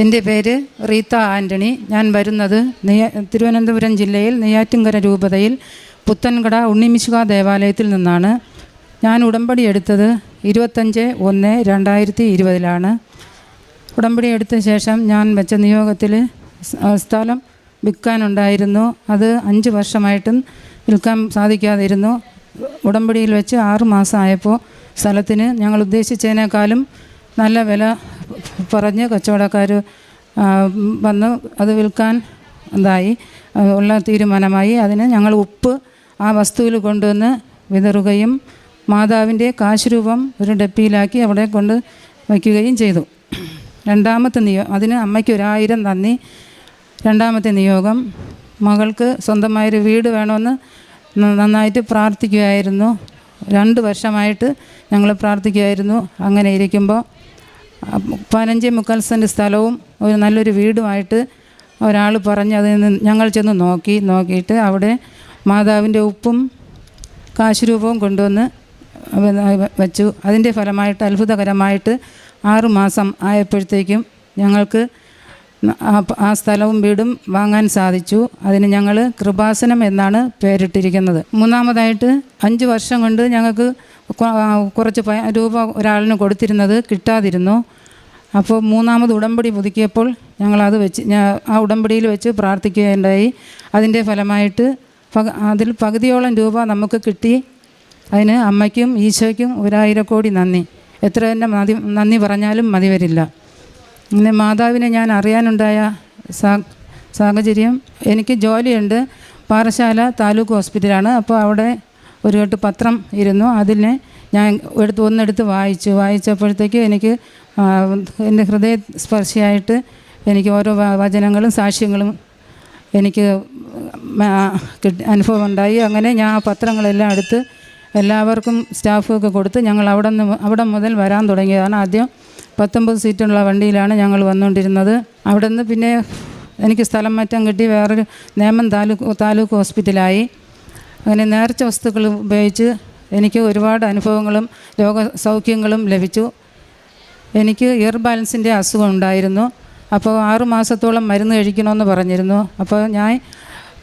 എന്റെ പേര് റീത്ത ആന്റണി. ഞാൻ വരുന്നത് നെയ്യ തിരുവനന്തപുരം ജില്ലയിൽ നെയ്യാറ്റിൻകര രൂപതയിൽ പുത്തൻകട ഉണ്ണിമിശുക ദേവാലയത്തിൽ നിന്നാണ്. ഞാൻ ഉടമ്പടി എടുത്തത് ഇരുപത്തഞ്ച് ഒന്ന് രണ്ടായിരത്തി ഇരുപതിലാണ്. ഉടമ്പടി എടുത്ത ശേഷം ഞാൻ വെച്ച നിയോഗത്തിൽ സ്ഥലം വിൽക്കാനുണ്ടായിരുന്നു. അത് അഞ്ച് വർഷമായിട്ടും വിൽക്കാൻ സാധിക്കാതിരുന്നു. ഉടമ്പടിയിൽ വെച്ച് ആറ് മാസമായപ്പോൾ സ്ഥലത്തിന് ഞങ്ങൾ ഉദ്ദേശിച്ചതിനേക്കാളും നല്ല വില പറഞ്ഞ് കച്ചവടക്കാർ വന്ന് അത് വിൽക്കാൻ ആ, ഉള്ള തീരുമാനമായി. അതിന് ഞങ്ങൾ ഉപ്പ് ആ വസ്തുവിൽ കൊണ്ടുവന്ന് വിതറുകയും മാതാവിന്റെ കാശ് രൂപം ഒരു ഡപ്പിയിലാക്കി അവിടെ കൊണ്ട് വയ്ക്കുകയും ചെയ്തു. രണ്ടാമത്തെ നിയോ അതിന് അമ്മയ്ക്ക് ഒരായിരം നന്ദി രണ്ടാമത്തെ നിയോഗം മകൾക്ക് സ്വന്തമായൊരു വീട് വേണമെന്ന് നന്നായിട്ട് പ്രാർത്ഥിക്കുകയായിരുന്നു. രണ്ട് വർഷമായിട്ട് ഞങ്ങൾ പ്രാർത്ഥിക്കുകയായിരുന്നു. അങ്ങനെ ഇരിക്കുമ്പോൾ പതിനഞ്ച് മുക്കാൽ സെന്റ് സ്ഥലവും ഒരു നല്ലൊരു വീടുമായിട്ട് ഒരാൾ പറഞ്ഞ് അതിൽ നിന്ന് ഞങ്ങൾ ചെന്ന് നോക്കി നോക്കിയിട്ട് അവിടെ മാതാവിന്റെ ഉപ്പും കാശുരൂപവും കൊണ്ടുവന്ന് വെച്ചു. അതിന്റെ ഫലമായിട്ട് അത്ഭുതകരമായിട്ട് ആറുമാസം ആയപ്പോഴത്തേക്കും ഞങ്ങൾക്ക് ആ സ്ഥലവും വീടും വാങ്ങാൻ സാധിച്ചു. അതിന് ഞങ്ങൾ കൃപാസനം എന്നാണ് പേരിട്ടിരിക്കുന്നത്. മൂന്നാമതായിട്ട് അഞ്ച് വർഷം കൊണ്ട് ഞങ്ങൾക്ക് കുറച്ച് രൂപ ഒരാളിന് കൊടുത്തിരുന്നത് കിട്ടാതിരുന്നു. അപ്പോൾ മൂന്നാമത് ഉടമ്പടി പുതുക്കിയപ്പോൾ ഞങ്ങളത് വെച്ച് ആ ഉടമ്പടിയിൽ വെച്ച് പ്രാർത്ഥിക്കുകയുണ്ടായി. അതിന്റെ ഫലമായിട്ട് അതിൽ പകുതിയോളം രൂപ നമുക്ക് കിട്ടി. അതിന് അമ്മയ്ക്കും ഈശോയ്ക്കും ഒരായിരം കോടി നന്ദി. എത്ര തന്നെ മതി നന്ദി പറഞ്ഞാലും മതി വരില്ല. പിന്നെ മാതാവിനെ ഞാൻ അറിയാനുണ്ടായ സാഹചര്യം. എനിക്ക് ജോലിയുണ്ട്. പാറശാല താലൂക്ക് ഹോസ്പിറ്റലാണ്. അപ്പോൾ അവിടെ ഒരു കെട്ട് പത്രം ഇരുന്നു. അതിനെ ഞാൻ എടുത്ത് ഒന്നെടുത്ത് വായിച്ചു. വായിച്ചപ്പോഴത്തേക്ക് എനിക്ക് എന്റെ ഹൃദയ സ്പർശിയായിട്ട് എനിക്ക് ഓരോ വചനങ്ങളും സാക്ഷ്യങ്ങളും എനിക്ക് അനുഭവം ഉണ്ടായി അങ്ങനെ ഞാൻ ആ പത്രങ്ങളെല്ലാം എടുത്ത് എല്ലാവർക്കും സ്റ്റാഫൊക്കെ കൊടുത്ത് ഞങ്ങൾ അവിടെ നിന്ന് അവിടെ മുതൽ വരാൻ തുടങ്ങിയതാണ് ആദ്യം പത്തൊമ്പത് സീറ്റുള്ള വണ്ടിയിലാണ് ഞങ്ങൾ വന്നുകൊണ്ടിരുന്നത്. അവിടെ നിന്ന് പിന്നെ എനിക്ക് സ്ഥലം മാറ്റം കിട്ടി വേറൊരു നേമം താലൂക്ക് താലൂക്ക് ഹോസ്പിറ്റലായി. അങ്ങനെ നേർച്ച വസ്തുക്കൾ ഉപയോഗിച്ച് എനിക്ക് ഒരുപാട് അനുഭവങ്ങളും രോഗ സൗഖ്യങ്ങളും ലഭിച്ചു. എനിക്ക് ഇയർ ബാലൻസിന്റെ അസുഖം ഉണ്ടായിരുന്നു. അപ്പോൾ ആറ് മാസത്തോളം മരുന്ന് കഴിക്കണമെന്ന് പറഞ്ഞിരുന്നു. അപ്പോൾ ഞാൻ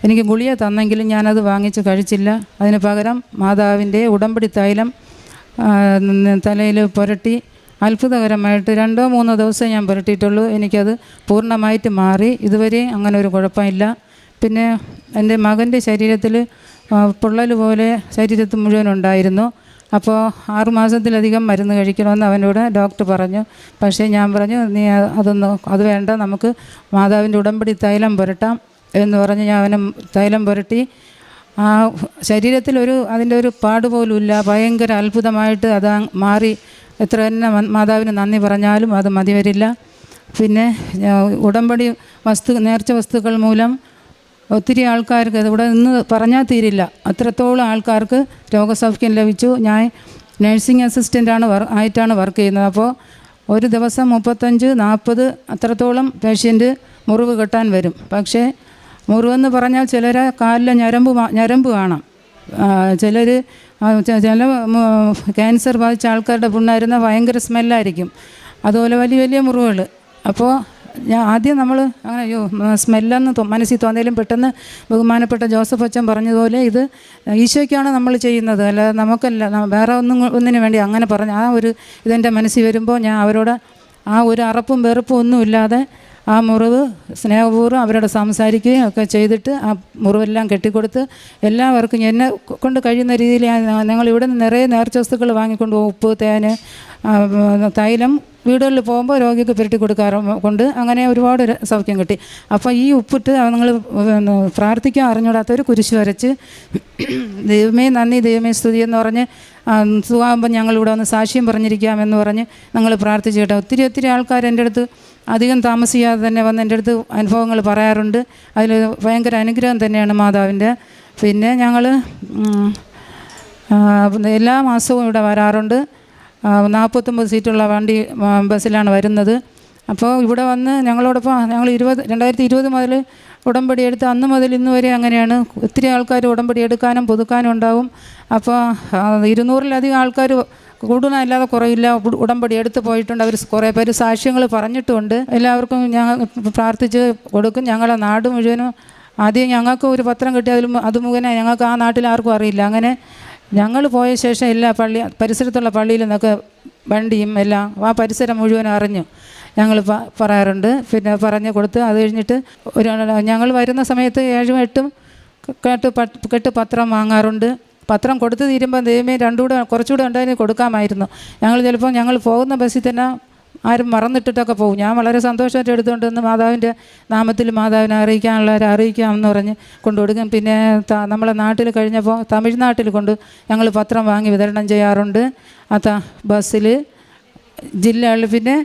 എനിക്ക് ഗുളിയ തന്നെങ്കിലും ഞാനത് വാങ്ങിച്ച് കഴിച്ചില്ല. അതിന് പകരം മാതാവിന്റെ ഉടമ്പടി തൈലം തലയിൽ പുരട്ടി അത്ഭുതകരമായിട്ട് രണ്ടോ മൂന്നോ ദിവസം ഞാൻ പുരട്ടിയിട്ടുള്ളൂ. എനിക്കത് പൂർണമായിട്ട് മാറി. ഇതുവരെ അങ്ങനെ ഒരു കുഴപ്പമില്ല. പിന്നെ എന്റെ മകന്റെ ശരീരത്തിൽ പൊള്ളൽ പോലെ ശരീരത്തിൽ മുഴുവൻ ഉണ്ടായിരുന്നു. അപ്പോൾ ആറുമാസത്തിലധികം മരുന്ന് കഴിക്കണമെന്ന് അവനോട് ഡോക്ടർ പറഞ്ഞു. പക്ഷേ ഞാൻ പറഞ്ഞു നീ അതൊന്ന് അത് വേണ്ട. നമുക്ക് മാതാവിന്റെ ഉടമ്പടി തൈലം പുരട്ടാം. എന്ന് പറഞ്ഞ് ഞാൻ അവനെ തൈലം പുരട്ടി. ആ ശരീരത്തിലൊരു അതിന്റെ ഒരു പാട് പോലുമില്ല ഭയങ്കര അത്ഭുതമായിട്ട് അത് മാറി എത്ര തന്നെ മാതാവിന് നന്ദി പറഞ്ഞാലും അത് മതി വരില്ല പിന്നെ ഉടമ്പടി വസ്തു നേർച്ച വസ്തുക്കൾ മൂലം ഒത്തിരി ആൾക്കാർക്ക് ഇവിടെ നിന്ന് പറഞ്ഞാൽ തീരില്ല. അത്രത്തോളം ആൾക്കാർക്ക് രോഗസൗഖ്യം ലഭിച്ചു. ഞാൻ നേഴ്സിംഗ് അസിസ്റ്റന്റാണ് വർ ആയിട്ടാണ് വർക്ക് ചെയ്യുന്നത്. അപ്പോൾ ഒരു ദിവസം മുപ്പത്തഞ്ച് നാൽപ്പത് അത്രത്തോളം പേഷ്യന്റ് മുറിവ് കെട്ടാൻ വരും. പക്ഷേ മുറിവെന്ന് പറഞ്ഞാൽ ചിലരെ കാലിലെ ഞരമ്പ് ഞരമ്പ് കാണാം. ചിലർ ചില ക്യാൻസർ ബാധിച്ച ആൾക്കാരുടെ പുണ്ണായിരുന്ന ഭയങ്കര സ്മെല്ലായിരിക്കും. അതുപോലെ വലിയ വലിയ മുറിവുകൾ. അപ്പോൾ ഞാൻ ആദ്യം നമ്മൾ അങ്ങനെ അയ്യോ സ്മെല്ലെന്ന് മനസ്സിൽ തോന്നിയാലും പെട്ടെന്ന് ബഹുമാനപ്പെട്ട ജോസഫ് അച്ഛൻ പറഞ്ഞതുപോലെ ഇത് ഈശോയ്ക്കാണ് നമ്മൾ ചെയ്യുന്നത്. അല്ലാതെ നമുക്കല്ല വേറെ ഒന്നും ഒന്നിനു വേണ്ടി അങ്ങനെ പറഞ്ഞ് ആ ഒരു ഇതെന്റെ മനസ്സിൽ വരുമ്പോൾ ഞാൻ അവരോട് ആ ഒരു അറപ്പും വെറുപ്പും ഒന്നുമില്ലാതെ ആ മുറിവ് സ്നേഹപൂർവം അവരോട് സംസാരിക്കുകയും ഒക്കെ ചെയ്തിട്ട് ആ മുറിവെല്ലാം കെട്ടിക്കൊടുത്ത് എല്ലാവർക്കും എന്നെ കൊണ്ട് കഴിയുന്ന രീതിയിൽ ഞങ്ങൾ ഇവിടെ നിന്ന് നിറയെ നേർച്ച വസ്തുക്കൾ വാങ്ങിക്കൊണ്ട് പോകും ഉപ്പ് തേൻ തൈലം വീടുകളിൽ പോകുമ്പോൾ രോഗിക്ക് പുരട്ടി കൊടുക്കാറ് കൊണ്ട് അങ്ങനെ ഒരുപാട് സൗഖ്യം കിട്ടി. അപ്പോൾ ഈ ഉപ്പിട്ട് നിങ്ങൾ പ്രാർത്ഥിക്കാൻ അറിഞ്ഞൂടാത്തവർ കുരിശ് വരച്ച് ദൈവമേ നന്ദി ദൈവമേ സ്തുതി എന്ന് പറഞ്ഞ് സുഖമാകുമ്പോൾ ഞങ്ങളിവിടെ വന്ന് സാക്ഷ്യം പറഞ്ഞിരിക്കാമെന്ന് പറഞ്ഞ് ഞങ്ങൾ പ്രാർത്ഥിച്ചു കേട്ടോ. ഒത്തിരി ഒത്തിരി ആൾക്കാർ എന്റെ അടുത്ത് അധികം താമസിയാതെ തന്നെ വന്ന് എന്റെ അടുത്ത് അനുഭവങ്ങൾ പറയാറുണ്ട്. അതിൽ ഭയങ്കര അനുഗ്രഹം തന്നെയാണ് മാതാവിന്റെ. പിന്നെ ഞങ്ങൾ എല്ലാ മാസവും ഇവിടെ വരാറുണ്ട്. നാൽപ്പത്തൊമ്പത് സീറ്റുള്ള വണ്ടി ബസ്സിലാണ് വരുന്നത്. അപ്പോൾ ഇവിടെ വന്ന് ഞങ്ങളോടൊപ്പം ഞങ്ങൾ ഇരുപത് രണ്ടായിരത്തി ഇരുപത് മുതൽ ഉടമ്പടി എടുത്ത് അന്ന് മുതൽ ഇന്ന് വരെ അങ്ങനെയാണ്. ഒത്തിരി ആൾക്കാർ ഉടമ്പടി എടുക്കാനും പുതുക്കാനും ഉണ്ടാവും. അപ്പോൾ ഇരുന്നൂറിലധികം ആൾക്കാർ കൂടുതലല്ലാതെ കുറയില്ല ഉട- ഉടമ്പടി എടുത്തു പോയിട്ടുണ്ട്. അവർ കുറേ പേര് സാക്ഷ്യങ്ങൾ പറഞ്ഞിട്ടുണ്ട്. എല്ലാവർക്കും ഞങ്ങൾ പ്രാർത്ഥിച്ച് കൊടുക്കും. ഞങ്ങളെ നാട് മുഴുവനും ആദ്യം ഞങ്ങൾക്ക് ഒരു പത്രം കിട്ടി. അതിൽ അത് മുഖേന ഞങ്ങൾക്ക് ആ നാട്ടിൽ ആർക്കും അറിയില്ല. അങ്ങനെ ഞങ്ങൾ പോയ ശേഷം എല്ലാ പള്ളി പരിസരത്തുള്ള പള്ളിയിൽ നിന്നൊക്കെ വണ്ടിയും എല്ലാം ആ പരിസരം മുഴുവൻ അറിഞ്ഞു. ഞങ്ങൾ പറയാറുണ്ട്. പിന്നെ പറഞ്ഞു കൊടുത്ത് അത് കഴിഞ്ഞിട്ട് ഒരു ഞങ്ങൾ വരുന്ന സമയത്ത് ഏഴും എട്ടും കേട്ട് കെട്ട് പത്രം വാങ്ങാറുണ്ട്. പത്രം കൊടുത്തു തീരുമ്പോൾ ദൈവമേ രണ്ടുകൂടെ കുറച്ചുകൂടെ ഉണ്ടായിരുന്നു കൊടുക്കാമായിരുന്നു. ഞങ്ങൾ ചിലപ്പോൾ ഞങ്ങൾ പോകുന്ന ബസ്സിൽ തന്നെ ആരും മറന്നിട്ടിട്ടൊക്കെ പോകും. ഞാൻ വളരെ സന്തോഷമായിട്ട് എടുത്തുകൊണ്ട് വന്ന് മാതാവിന്റെ നാമത്തിൽ മാതാവിനെ അറിയിക്കാനുള്ളവരെ അറിയിക്കാമെന്ന് പറഞ്ഞ് കൊണ്ടുകൊടുക്കും പിന്നെ നമ്മളെ നാട്ടിൽ കഴിഞ്ഞപ്പോൾ തമിഴ്നാട്ടിൽ കൊണ്ട് ഞങ്ങൾ പത്രം വാങ്ങി വിതരണം ചെയ്യാറുണ്ട്. അത്ത ബസ്സിൽ ജില്ലകളിൽ. പിന്നെ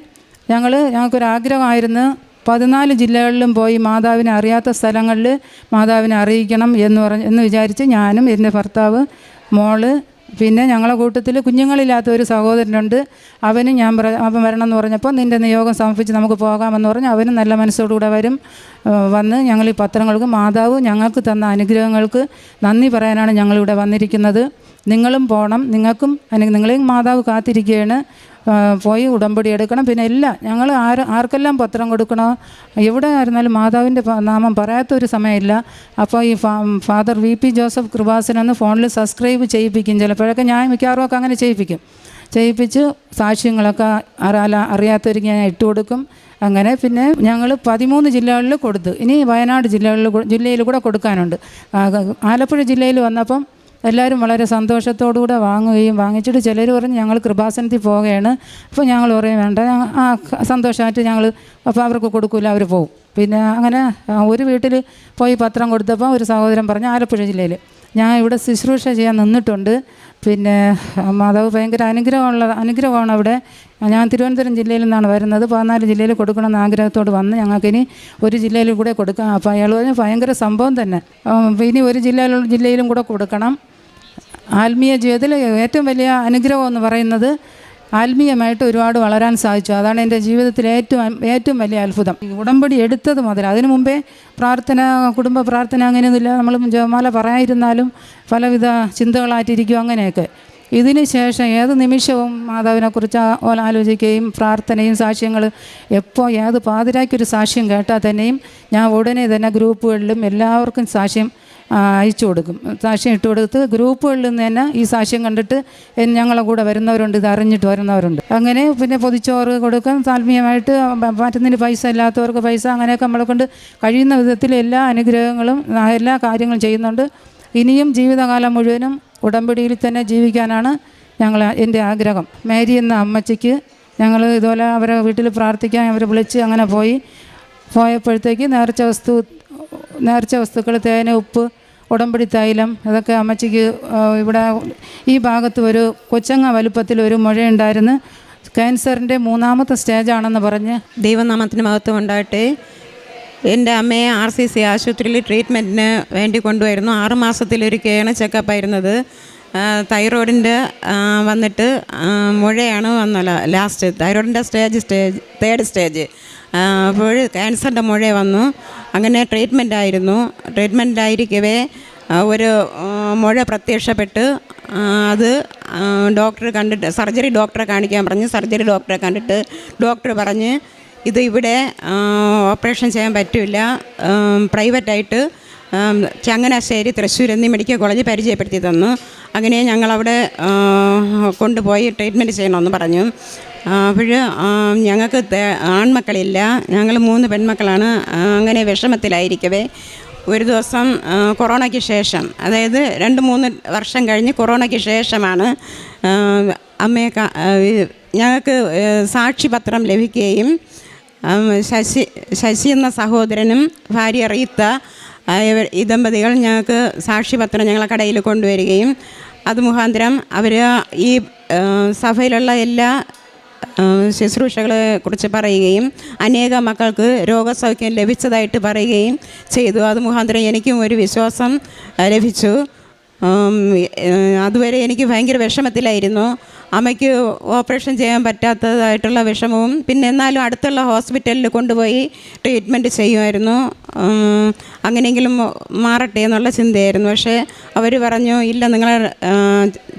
ഞങ്ങൾ ഞങ്ങൾക്കൊരാഗ്രഹമായിരുന്നു പതിനാല് ജില്ലകളിലും പോയി മാതാവിനെ അറിയാത്ത സ്ഥലങ്ങളിൽ മാതാവിനെ അറിയിക്കണം എന്ന് പറഞ്ഞ് എന്ന് വിചാരിച്ച് ഞാനും എന്റെ ഭർത്താവ് മോൾ പിന്നെ ഞങ്ങളെ കൂട്ടത്തിൽ കുഞ്ഞുങ്ങളില്ലാത്ത ഒരു സഹോദരനുണ്ട്. അവനും ഞാൻ പറ അവൻ വരണം എന്ന് പറഞ്ഞപ്പോൾ നിന്റെ നിയോഗം സമർപ്പിച്ച് നമുക്ക് പോകാമെന്ന് പറഞ്ഞ് അവനും നല്ല മനസ്സോടുകൂടെ വരും. വന്ന് ഞങ്ങൾ ഈ പത്രങ്ങൾക്ക് മാതാവ് ഞങ്ങൾക്ക് തന്ന അനുഗ്രഹങ്ങൾക്ക് നന്ദി പറയാനാണ് ഞങ്ങളിവിടെ വന്നിരിക്കുന്നത്. നിങ്ങളും പോകണം നിങ്ങൾക്കും നിങ്ങളെയും മാതാവ് കാത്തിരിക്കുകയാണ്. പോയി ഉടമ്പടി എടുക്കണം. പിന്നെ എല്ലാം ഞങ്ങൾ ആര് ആർക്കെല്ലാം പത്രം കൊടുക്കണോ? എവിടെ ആയിരുന്നാലും മാതാവിന്റെ നാമം പറയാത്ത ഒരു സമയമില്ല. അപ്പോൾ ഈ ഫാദർ വി പി ജോസഫ് കൃപാസനെന്ന് ഫോണിൽ സബ്സ്ക്രൈബ് ചെയ്യിപ്പിക്കും ചിലപ്പോഴൊക്കെ. ഞാൻ മിക്കവാറും ഒക്കെ അങ്ങനെ ചെയ്യിപ്പിക്കും. ചെയ്യിപ്പിച്ച് സാക്ഷ്യങ്ങളൊക്കെ അറിയാല അറിയാത്തവർക്ക് ഞാൻ ഇട്ട് കൊടുക്കും. അങ്ങനെ പിന്നെ ഞങ്ങൾ പതിമൂന്ന് ജില്ലകളിൽ കൊടുത്തു. ഇനി വയനാട് ജില്ലകളിൽ ജില്ലയിൽ കൂടെ കൊടുക്കാനുണ്ട്. ആലപ്പുഴ ജില്ലയിൽ വന്നപ്പം എല്ലാവരും വളരെ സന്തോഷത്തോടുകൂടെ വാങ്ങുകയും വാങ്ങിച്ചിട്ട് ചിലർ പറഞ്ഞ് ഞങ്ങൾ കൃപാസനത്തിൽ പോവുകയാണ്. അപ്പോൾ ഞങ്ങൾ പറയും വേണ്ട ആ സന്തോഷമായിട്ട് ഞങ്ങൾ അപ്പോൾ അവർക്ക് കൊടുക്കില്ല അവർ പോകും പിന്നെ അങ്ങനെ ഒരു വീട്ടിൽ പോയി പത്രം കൊടുത്തപ്പോൾ ഒരു സഹോദരൻ പറഞ്ഞു ആലപ്പുഴ ജില്ലയിൽ ഞാൻ ഇവിടെ ശുശ്രൂഷ ചെയ്യാൻ നിന്നിട്ടുണ്ട്. പിന്നെ മാതാവ് ഭയങ്കര അനുഗ്രഹമുള്ള അനുഗ്രഹമാണ് അവിടെ. ഞാൻ തിരുവനന്തപുരം ജില്ലയിൽ നിന്നാണ് വരുന്നത്. പതിനാല് ജില്ലയിൽ കൊടുക്കണമെന്ന് ആഗ്രഹത്തോട് വന്ന് ഞങ്ങൾക്കിനി ഒരു ജില്ലയിൽ കൂടെ കൊടുക്കാം. അപ്പോൾ അയാൾ പറഞ്ഞ് ഭയങ്കര സംഭവം തന്നെ. ഇനി ഒരു ജില്ലയിലുള്ള ജില്ലയിലും കൂടെ കൊടുക്കണം. ആത്മീയ ജീവിതത്തിൽ ഏറ്റവും വലിയ അനുഗ്രഹം എന്ന് പറയുന്നത് ആത്മീയമായിട്ട് ഒരുപാട് വളരാൻ സാധിച്ചു. അതാണ് എന്റെ ജീവിതത്തിലെ ഏറ്റവും ഏറ്റവും വലിയ അത്ഭുതം. ഉടമ്പടി എടുത്തത് മുതൽ അതിനു മുമ്പേ പ്രാർത്ഥന കുടുംബ പ്രാർത്ഥന അങ്ങനെയൊന്നുമില്ല. നമ്മൾ ജപമാല പറയാതിരുന്നാലും പലവിധ ചിന്തകളായിട്ടിരിക്കും അങ്ങനെയൊക്കെ. ഇതിന് ശേഷം ഏത് നിമിഷവും മാതാവിനെക്കുറിച്ച് ആലോചിക്കുകയും പ്രാർത്ഥനയും സാക്ഷ്യങ്ങൾ എപ്പോൾ ഏത് പാതിരാക്കിയൊരു സാക്ഷ്യം കേട്ടാൽ തന്നെയും ഞാൻ ഉടനെ തന്നെ ഗ്രൂപ്പുകളിലും എല്ലാവർക്കും സാക്ഷ്യം അയച്ചു കൊടുക്കും. സാക്ഷ്യം ഇട്ട് കൊടുത്ത് ഗ്രൂപ്പുകളിൽ നിന്ന് തന്നെ ഈ സാക്ഷ്യം കണ്ടിട്ട് ഞങ്ങളെ കൂടെ വരുന്നവരുണ്ട് ഇത് അറിഞ്ഞിട്ട് വരുന്നവരുണ്ട്. അങ്ങനെ പിന്നെ പൊതിച്ചോറ് കൊടുക്കും താല്മീയമായിട്ട് പ- പറ്റുന്നതിന് പൈസ ഇല്ലാത്തവർക്ക് പൈസ അങ്ങനെയൊക്കെ നമ്മളെ കൊണ്ട് കഴിയുന്ന വിധത്തിൽ എല്ലാ അനുഗ്രഹങ്ങളും എല്ലാ കാര്യങ്ങളും ചെയ്യുന്നുണ്ട്. ഇനിയും ജീവിതകാലം മുഴുവനും ഉടമ്പടിയിൽ തന്നെ ജീവിക്കാനാണ് ഞങ്ങൾ എന്റെ ആഗ്രഹം. മേരി എന്ന അമ്മച്ചിക്ക് ഞങ്ങൾ ഇതുപോലെ അവരെ വീട്ടിൽ പ്രാർത്ഥിക്കാൻ അവരെ വിളിച്ച് അങ്ങനെ പോയി. പോയപ്പോഴത്തേക്ക് നേർച്ച വസ്തു നേർച്ച വസ്തുക്കൾ തേന ഉപ്പ് ഉടമ്പടി തൈലം അതൊക്കെ അമ്മച്ചിക്ക് ഇവിടെ ഈ ഭാഗത്ത് ഒരു കൊച്ചങ്ങ വലുപ്പത്തിൽ ഒരു മുഴയുണ്ടായിരുന്നു. ക്യാൻസറിന്റെ മൂന്നാമത്തെ സ്റ്റേജാണെന്ന് പറഞ്ഞ് ദൈവനാമത്തിന് മഹത്വം ഉണ്ടായിട്ട് എന്റെ അമ്മയെ ആർ സി സി ആശുപത്രിയിൽ ട്രീറ്റ്മെന്റിന് വേണ്ടി കൊണ്ടുവരുന്നു. ആറ് മാസത്തിലൊരിക്കലാണ് ചെക്കപ്പ് ആയിരുന്നത്. തൈറോയിഡിന്റെ വന്നിട്ട് മുഴയാണ് വന്നല്ല ലാസ്റ്റ് തൈറോയിഡിന്റെ സ്റ്റേജ് സ്റ്റേജ് തേർഡ് സ്റ്റേജ് അപ്പോൾ ക്യാൻസറിന്റെ മുഴ വന്നു. അങ്ങനെ ട്രീറ്റ്മെന്റ് ആയിരുന്നു. ട്രീറ്റ്മെന്റ് ആയിരിക്കവേ ഒരു മുഴ പ്രത്യക്ഷപ്പെട്ട് അത് ഡോക്ടർ കണ്ടിട്ട് സർജറി ഡോക്ടറെ കാണിക്കാൻ പറഞ്ഞ് സർജറി ഡോക്ടറെ കണ്ടിട്ട് ഡോക്ടർ പറഞ്ഞ് ഇത് ഇവിടെ ഓപ്പറേഷൻ ചെയ്യാൻ പറ്റില്ല പ്രൈവറ്റായിട്ട് ചങ്ങനാശ്ശേരി തൃശ്ശൂർ എന്നീ മെഡിക്കൽ കോളേജ് പരിചയപ്പെടുത്തി തന്നു. അങ്ങനെ ഞങ്ങളവിടെ കൊണ്ടുപോയി ട്രീറ്റ്മെന്റ് ചെയ്യണമെന്ന് പറഞ്ഞു. അപ്പോൾ ഞങ്ങൾക്ക് ആൺമക്കളില്ല. ഞങ്ങൾ മൂന്ന് പെൺമക്കളാണ്. അങ്ങനെ വിഷമത്തിലായിരിക്കവേ. ഒരു ദിവസം കൊറോണയ്ക്ക് ശേഷം അതായത് രണ്ട് മൂന്ന് വർഷം കഴിഞ്ഞ് കൊറോണയ്ക്ക് ശേഷമാണ് അമ്മയെ ഞങ്ങൾക്ക് സാക്ഷിപത്രം ലഭിക്കുകയും ശശി ശശി എന്ന സഹോദരനും ഭാര്യ റീത്ത ഈ ദമ്പതികൾ ഞങ്ങൾക്ക് സാക്ഷിപത്രം ഞങ്ങളെ കടയിൽ കൊണ്ടുവരികയും അത് മുഖാന്തരം അവർ ഈ സഭയിലുള്ള എല്ലാ ശുശ്രൂഷകളെ കുറിച്ച് പറയുകയും അനേക മക്കൾക്ക് രോഗസൗഖ്യം ലഭിച്ചതായിട്ട് പറയുകയും ചെയ്തു. അത് മുഖാന്തരം എനിക്കും ഒരു വിശ്വാസം ലഭിച്ചു. അതുവരെ എനിക്ക് ഭയങ്കര വിഷമത്തിലായിരുന്നു. അമ്മയ്ക്ക് ഓപ്പറേഷൻ ചെയ്യാൻ പറ്റാത്തതായിട്ടുള്ള വിഷമവും പിന്നെ എന്നാലും അടുത്തുള്ള ഹോസ്പിറ്റലിൽ കൊണ്ടുപോയി ട്രീറ്റ്മെന്റ് ചെയ്യുമായിരുന്നു. അങ്ങനെയെങ്കിലും മാറട്ടെ എന്നുള്ള ചിന്തയായിരുന്നു. പക്ഷേ അവർ പറഞ്ഞു ഇല്ല നിങ്ങൾ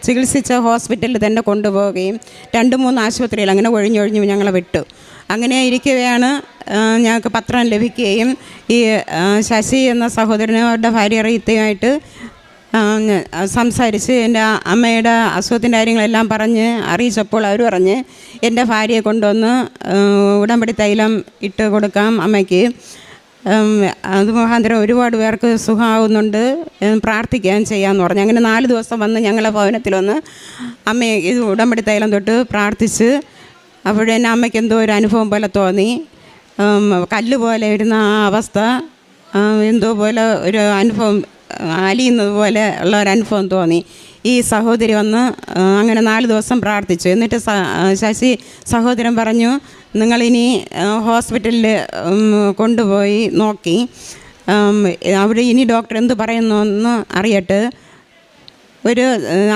ചികിത്സിച്ച ഹോസ്പിറ്റലിൽ തന്നെ കൊണ്ടുപോവുകയും രണ്ട് മൂന്ന് ആശുപത്രിയിൽ അങ്ങനെ ഒഴിഞ്ഞൊഴിഞ്ഞ് ഞങ്ങളെ വിട്ടു. അങ്ങനെ ഇരിക്കവെയാണ് ഞങ്ങൾക്ക് പത്രം ലഭിക്കുകയും ഈ ശശി എന്ന സഹോദരനും അവരുടെ ഭാര്യ റീത്തയുമായിട്ട് സംസാരിച്ച് എന്റെ അമ്മയുടെ അസുഖത്തിന്റെ കാര്യങ്ങളെല്ലാം പറഞ്ഞ് അറിയിച്ചപ്പോൾ അവർ പറഞ്ഞ് എന്റെ ഭാര്യയെ കൊണ്ടുവന്ന് ഉടമ്പടി തൈലം ഇട്ട് കൊടുക്കാം അമ്മയ്ക്ക്. അത് മുഖാന്തരം ഒരുപാട് പേർക്ക് സുഖമാവുന്നുണ്ട് പ്രാർത്ഥിക്കാൻ ചെയ്യാമെന്ന് പറഞ്ഞു. അങ്ങനെ നാല് ദിവസം വന്ന് ഞങ്ങളെ ഭവനത്തിൽ വന്ന് അമ്മയെ ഇത് ഉടമ്പടി തൈലം തൊട്ട് പ്രാർത്ഥിച്ച് അപ്പോഴെന്നെ അമ്മയ്ക്ക് എന്തോ ഒരു അനുഭവം പോലെ തോന്നി. കല്ല് പോലെ ഇരുന്ന ആ അവസ്ഥ എന്തോ പോലെ ഒരു അനുഭവം അലിയുന്നത് പോലെ ഉള്ള ഒരു അനുഭവം തോന്നി. ഈ സഹോദരി വന്ന് അങ്ങനെ നാല് ദിവസം പ്രാർത്ഥിച്ചു. എന്നിട്ട് ശശി സഹോദരൻ പറഞ്ഞു നിങ്ങളിനി ഹോസ്പിറ്റലിൽ കൊണ്ടുപോയി നോക്കി. അവിടെ ഇനി ഡോക്ടർ എന്ത് പറയുന്നു അറിയട്ടെ. ഒരു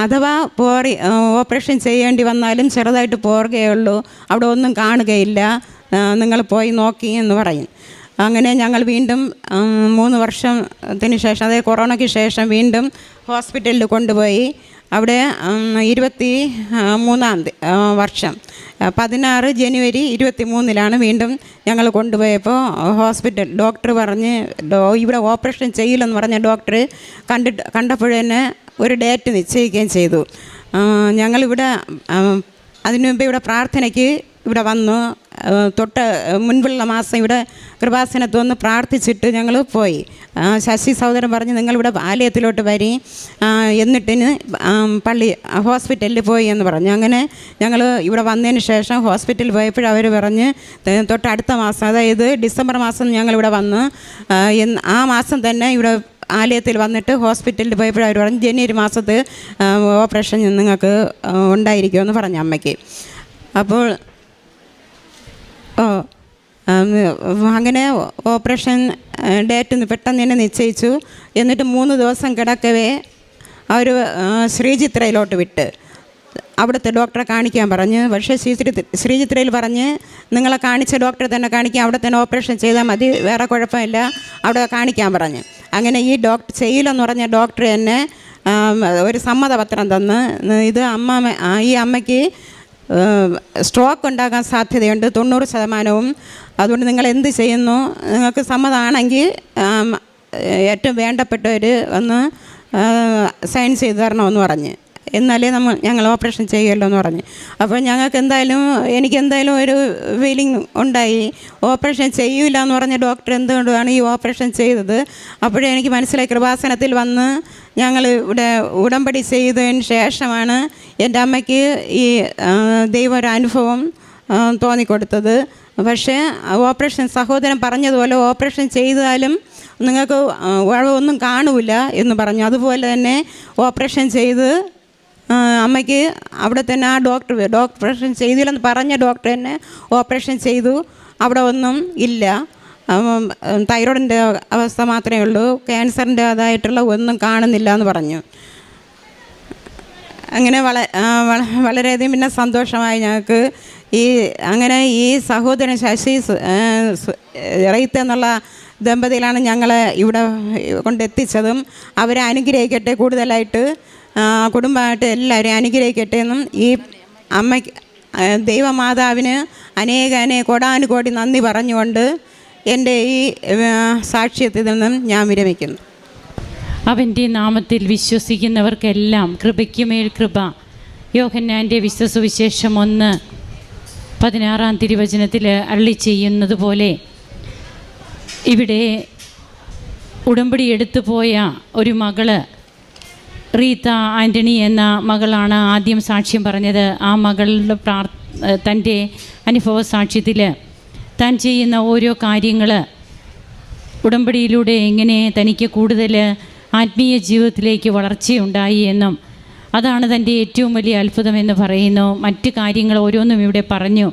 അഥവാ പോറി ഓപ്പറേഷൻ ചെയ്യേണ്ടി വന്നാലും ചെറുതായിട്ട് പോറുകയുള്ളൂ. അവിടെ ഒന്നും കാണുകയില്ല. നിങ്ങൾ പോയി നോക്കി എന്ന് പറയും. അങ്ങനെ ഞങ്ങൾ വീണ്ടും മൂന്ന് വർഷത്തിന് ശേഷം അതായത് കൊറോണയ്ക്ക് ശേഷം വീണ്ടും ഹോസ്പിറ്റലിൽ കൊണ്ടുപോയി. അവിടെ ഇരുപത്തി മൂന്നാം വർഷം പതിനാറ് ജനുവരി ഇരുപത്തി മൂന്നിലാണ് വീണ്ടും ഞങ്ങൾ കൊണ്ടുപോയപ്പോൾ ഹോസ്പിറ്റൽ ഡോക്ടർ പറഞ്ഞ് ഡോ ഇവിടെ ഓപ്പറേഷൻ ചെയ്യില്ലെന്ന് പറഞ്ഞ ഡോക്ടർ കണ്ടിട്ട് കണ്ടപ്പോഴന്നെ ഒരു ഡേറ്റ് നിശ്ചയിക്കുകയും ചെയ്തു. ഞങ്ങളിവിടെ അതിനു മുമ്പ് ഇവിടെ പ്രാർത്ഥനയ്ക്ക് ഇവിടെ വന്നു. തൊട്ട് മുൻപുള്ള മാസം ഇവിടെ കൃപാസനത്ത് വന്ന് പ്രാർത്ഥിച്ചിട്ട് ഞങ്ങൾ പോയി. ശശി സഹോദരൻ പറഞ്ഞ് നിങ്ങളിവിടെ ആലയത്തിലോട്ട് വരി. എന്നിട്ട് എന്നിട്ടിന് പള്ളി ഹോസ്പിറ്റലിൽ പോയി എന്ന് പറഞ്ഞു. അങ്ങനെ ഞങ്ങൾ ഇവിടെ വന്നതിന് ശേഷം ഹോസ്പിറ്റലിൽ പോയപ്പോൾ അവർ പറഞ്ഞ് തൊട്ടടുത്ത മാസം അതായത് ഡിസംബർ മാസം ഞങ്ങളിവിടെ വന്ന് ആ, മാസം തന്നെ ഇവിടെ ആലയത്തിൽ വന്നിട്ട് ഹോസ്പിറ്റലിൽ പോയപ്പോൾ അവർ പറഞ്ഞു ജനുവരി മാസത്ത് ഓപ്പറേഷൻ നിങ്ങൾക്ക് ഉണ്ടായിരിക്കുമെന്ന് പറഞ്ഞു അമ്മയ്ക്ക്. അപ്പോൾ അങ്ങനെ ഓപ്പറേഷൻ ഡേറ്റ് പെട്ടെന്ന് തന്നെ നിശ്ചയിച്ചു. എന്നിട്ട് മൂന്ന് ദിവസം കിടക്കവേ അവർ ശ്രീചിത്രയിലോട്ട് വിട്ട്. അവിടുത്തെ ഡോക്ടറെ കാണിക്കാൻ പറഞ്ഞ്. പക്ഷേ ശ്രീചിത്ര ശ്രീചിത്രയിൽ പറഞ്ഞ് നിങ്ങളെ കാണിച്ച ഡോക്ടറെ തന്നെ കാണിക്കാം. അവിടെ തന്നെ ഓപ്പറേഷൻ ചെയ്താൽ മതി. വേറെ കുഴപ്പമില്ല. അവിടെ കാണിക്കാൻ പറഞ്ഞ്. അങ്ങനെ ഈ ഡോക്ടർ ചെയ്യില്ലെന്ന് പറഞ്ഞ ഡോക്ടർ തന്നെ ഒരു സമ്മതപത്രം തന്ന്. ഇത് അമ്മ ഈ അമ്മയ്ക്ക് സ്ട്രോക്ക് ഉണ്ടാകാൻ സാധ്യതയുണ്ട്. തൊണ്ണൂറ് ശതമാനവും. അതുകൊണ്ട് നിങ്ങൾ എന്ത് ചെയ്യുന്നു? നിങ്ങൾക്ക് സമ്മതമാണെങ്കിൽ ഏറ്റവും വേണ്ടപ്പെട്ടവർ ഒന്ന് സൈൻ ചെയ്തു തരണമെന്ന് പറഞ്ഞ്. എന്നാലേ നമ്മൾ ഞങ്ങൾ ഓപ്പറേഷൻ ചെയ്യുമല്ലോ എന്ന് പറഞ്ഞ്. അപ്പോൾ ഞങ്ങൾക്ക് എന്തായാലും എനിക്ക് എന്തായാലും ഒരു ഫീലിംഗ് ഉണ്ടായി. ഓപ്പറേഷൻ ചെയ്യൂല എന്ന് പറഞ്ഞ ഡോക്ടർ എന്തുകൊണ്ടാണ് ഈ ഓപ്പറേഷൻ ചെയ്തത്? അപ്പോഴേ എനിക്ക് മനസ്സിലായി കൃപാസനത്തിൽ വന്ന് ഞങ്ങൾ ഇവിടെ ഉടമ്പടി ചെയ്തതിന് ശേഷമാണ് എന്റെ അമ്മയ്ക്ക് ഈ ദൈവം ഒരു അനുഭവം തോന്നിക്കൊടുത്തത്. പക്ഷേ ഓപ്പറേഷൻ സഹോദരൻ പറഞ്ഞതുപോലെ ഓപ്പറേഷൻ ചെയ്താലും നിങ്ങൾക്ക് ഒന്നും കാണൂല എന്ന് പറഞ്ഞു. അതുപോലെ തന്നെ ഓപ്പറേഷൻ ചെയ്ത് അമ്മയ്ക്ക് അവിടെ തന്നെ ആ ഡോക്ടർ ഡോക്ടർ ഓപ്പറേഷൻ ചെയ്തില്ലെന്ന് പറഞ്ഞ ഡോക്ടർ തന്നെ ഓപ്പറേഷൻ ചെയ്തു. അവിടെ ഒന്നും ഇല്ല. തൈറോയിഡിന്റെ അവസ്ഥ മാത്രമേ ഉള്ളൂ. ക്യാൻസറിന്റെ അതായിട്ടുള്ള ഒന്നും കാണുന്നില്ല എന്ന് പറഞ്ഞു. അങ്ങനെ വള വളരെയധികം പിന്നെ സന്തോഷമായി ഞങ്ങൾക്ക് ഈ അങ്ങനെ ഈ സഹോദരൻ ശശി റെയ്ത്ത് എന്നുള്ള ദമ്പതികളാണ് ഞങ്ങളെ ഇവിടെ കൊണ്ടെത്തിച്ചതും. അവരെ അനുഗ്രഹിക്കട്ടെ കൂടുതലായിട്ട്. കുടുംബമായിട്ട് എല്ലാവരെയും അനുഗ്രഹിക്കട്ടെ എന്നും ഈ അമ്മയ്ക്ക് ദൈവമാതാവിന് അനേക അനേക കോടാനുകോടി നന്ദി പറഞ്ഞുകൊണ്ട് എന്റെ ഈ സാക്ഷ്യത്തിൽ നിന്നും ഞാൻ വിരമിക്കുന്നു. അവന്റെ നാമത്തിൽ വിശ്വസിക്കുന്നവർക്കെല്ലാം കൃപയ്ക്കുമേൽ കൃപ. യോഹന്നാന്റെ വിശ്വസുവിശേഷം ഒന്ന് പതിനാറാം തിരുവചനത്തിൽ അള്ളി ചെയ്യുന്നത് പോലെ ഇവിടെ ഉടമ്പടി എടുത്തു പോയ ഒരു മകൾ റീത്ത ആന്റണി എന്ന മകളാണ് ആദ്യം സാക്ഷ്യം പറഞ്ഞത്. ആ മകളുടെ പ്രാർ തന്റെ അനുഭവ സാക്ഷ്യത്തിൽ താൻ ചെയ്യുന്ന ഓരോ കാര്യങ്ങൾ ഉടമ്പടിയിലൂടെ എങ്ങനെ തനിക്ക് കൂടുതൽ ആത്മീയ ജീവിതത്തിലേക്ക് വളർച്ചയുണ്ടായി എന്നും അതാണ് തന്റെ ഏറ്റവും വലിയ അത്ഭുതമെന്ന് പറയുന്നു. മറ്റ് കാര്യങ്ങൾ ഓരോന്നും ഇവിടെ പറഞ്ഞു.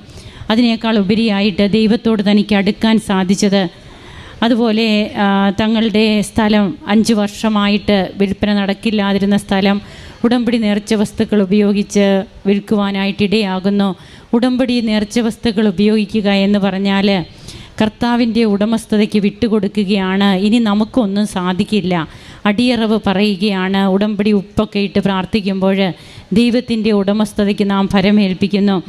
അതിനേക്കാൾ ഉപരിയായിട്ട് ദൈവത്തോട് തനിക്ക് അടുക്കാൻ സാധിച്ചത് അതുപോലെ തങ്ങളുടെ സ്ഥലം അഞ്ച് വർഷമായിട്ട് വിൽപ്പന നടക്കില്ലാതിരുന്ന സ്ഥലം ഉടമ്പടി നേർച്ച വസ്തുക്കൾ ഉപയോഗിച്ച് വിൽക്കുവാനായിട്ട് ഇടയാകുന്നു ഉടമ്പടി നേർച്ച വസ്തുക്കൾ ഉപയോഗിക്കുക എന്ന് പറഞ്ഞാൽ കർത്താവിന്റെ ഉടമസ്ഥതയ്ക്ക് വിട്ടുകൊടുക്കുകയാണ്. ഇനി നമുക്കൊന്നും സാധിക്കില്ല. അടിയറവ് പറയുകയാണ്. ഉടമ്പടി ഉപ്പൊക്കെ ഇട്ട് പ്രാർത്ഥിക്കുമ്പോൾ ദൈവത്തിന്റെ ഉടമസ്ഥതയ്ക്ക് നാം ഫലമേൽപ്പിക്കുന്നു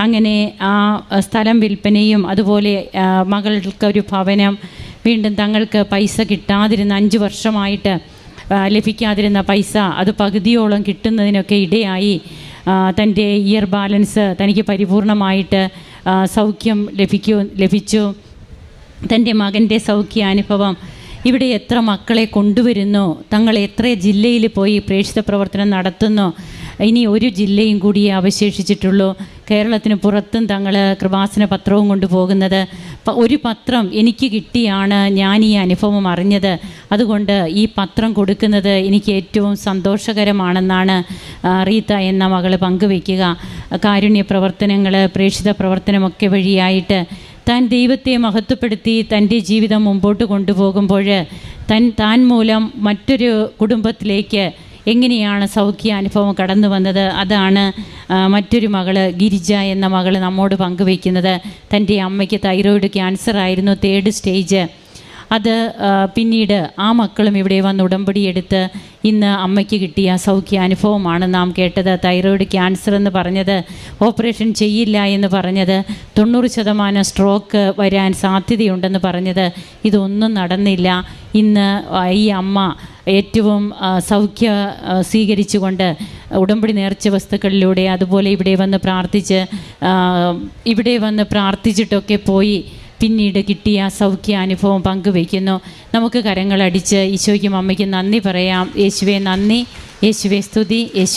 അങ്ങനെ ആ സ്ഥലം വിൽപ്പനയും അതുപോലെ മകൾക്കൊരു ഭവനം വീണ്ടും തങ്ങൾക്ക് പൈസ കിട്ടാതിരുന്ന അഞ്ച് വർഷമായിട്ട് ലഭിക്കാതിരുന്ന പൈസ അത് പകുതിയോളം കിട്ടുന്നതിനൊക്കെ ഇടയായി. തന്റെ ഇയർ ബാലൻസ് തനിക്ക് പരിപൂർണമായിട്ട് സൗഖ്യം ലഭിക്കൂ ലഭിച്ചു. തന്റെ മകന്റെ സൗഖ്യാനുഭവം ഇവിടെ എത്ര മക്കളെ കൊണ്ടുവരുന്നു തങ്ങൾ എത്ര ജില്ലയിൽ പോയി പ്രേക്ഷിത പ്രവർത്തനം നടത്തുന്നു ഇനി ഒരു ജില്ലയും കൂടി അവശേഷിച്ചിട്ടുള്ളൂ. കേരളത്തിന് പുറത്തും തങ്ങൾ കൃപാസന പത്രവും കൊണ്ടുപോകുന്നത്. ഒരു പത്രം എനിക്ക് കിട്ടിയാണ് ഞാൻ ഈ അനുഭവം അറിഞ്ഞത്. അതുകൊണ്ട് ഈ പത്രം കൊടുക്കുന്നത് എനിക്ക് ഏറ്റവും സന്തോഷകരമാണെന്നാണ് റീത്ത എന്ന മകൾ പങ്കുവയ്ക്കുക. കാരുണ്യ പ്രവർത്തനങ്ങൾ പ്രേക്ഷിത പ്രവർത്തനമൊക്കെ വഴിയായിട്ട് താൻ ദൈവത്തെ മഹത്വപ്പെടുത്തി തന്റെ ജീവിതം മുമ്പോട്ട് കൊണ്ടുപോകുമ്പോൾ തൻ താൻ മൂലം മറ്റൊരു കുടുംബത്തിലേക്ക് എങ്ങനെയാണ് സൗഖ്യ അനുഭവം കടന്നു വന്നത്? അതാണ് മറ്റൊരു മകൾ ഗിരിജ എന്ന മകൾ നമ്മോട് പങ്കുവയ്ക്കുന്നത്. തന്റെ അമ്മയ്ക്ക് തൈറോയിഡ് ക്യാൻസർ ആയിരുന്നു തേർഡ് സ്റ്റേജ്. അത് പിന്നീട് ആ മക്കളും ഇവിടെ വന്ന് ഉടമ്പടി എടുത്ത് ഇന്ന് അമ്മയ്ക്ക് കിട്ടിയ സൗഖ്യ അനുഭവമാണ് നാം കേട്ടത്. തൈറോയിഡ് ക്യാൻസർ എന്ന് പറഞ്ഞത് ഓപ്പറേഷൻ ചെയ്യില്ല എന്ന് പറഞ്ഞത് തൊണ്ണൂറ് ശതമാനം സ്ട്രോക്ക് വരാൻ സാധ്യതയുണ്ടെന്ന് പറഞ്ഞത് ഇതൊന്നും നടന്നില്ല. ഇന്ന് ഈ അമ്മ ഏറ്റവും സൗഖ്യ സ്വീകരിച്ചുകൊണ്ട് ഉടമ്പടി നേർച്ച വസ്തുക്കളിലൂടെ അതുപോലെ ഇവിടെ വന്ന് പ്രാർത്ഥിച്ച് ഇവിടെ വന്ന് പ്രാർത്ഥിച്ചിട്ടൊക്കെ പോയി പിന്നീട് കിട്ടിയ സൗഖ്യ അനുഭവം പങ്കുവയ്ക്കുന്നു. നമുക്ക് കരങ്ങളടിച്ച് ഈശോയ്ക്കും അമ്മയ്ക്കും നന്ദി പറയാം. യേശുവെ നന്ദി. യേശുവെ സ്തുതി. യേശു